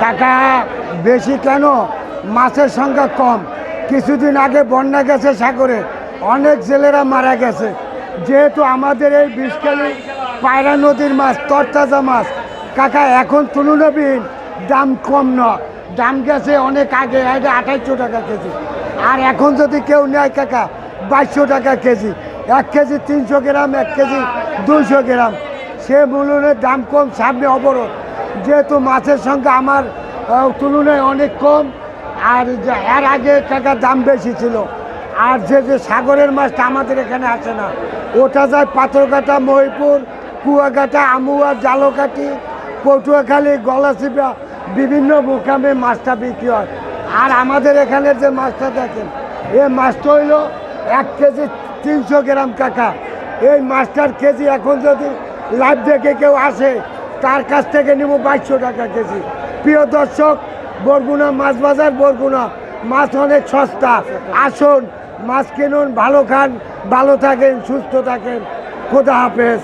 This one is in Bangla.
কাকা, বেশি কেন? মাছের সংখ্যা কম। কিছুদিন আগে বন্যা গেছে সাগরে। অনেক জেলেরা মারা গেছে। যেহেতু আমাদের এই বিষকালী পায়রা নদীর মাছ, তরতাজা মাছ। কাকা, এখন তুলনাবিহীন দাম কম না। দাম গেছে অনেক আগে এটা আঠাইশশো টাকা কেজি। আর এখন যদি কেউ নেয় কাকা, বাইশশো টাকা কেজি। এক কেজি তিনশো গ্রাম, এক কেজি দুইশো গ্রাম। সে মূল্যের দাম কম, সামনে অবরোধ। যেহেতু মাছের সংখ্যা আমার তুলনায় অনেক কম, আর এর আগে টাকার দাম বেশি ছিল। আর যে যে সাগরের মাছটা আমাদের এখানে আসে না, ওটা যায় পাথরঘাটা, মহিপুর, কুয়াঘাটা, আমুয়া, জালকাঠি, পটুয়াখালী গলাচিপা বিভিন্ন মোকামে মাছটা বিক্রি হয়। আর আমাদের এখানে যে মাছটা দেখেন এই মাছটা হইল এক কেজি তিনশো গ্রাম কাকা। এই মাছটার কেজি এখন যদি লাইভ দেখে কেউ আসে তার কাছ থেকে নিব বাইশশো টাকা কেজি। প্রিয় দর্শক, বরগুনা মাছ বাজার, বরগুনা। মাছ অনেক সস্তা। আসুন, মাছ কিনুন, ভালো খান, ভালো থাকেন, সুস্থ থাকেন। খোদা হাফেজ।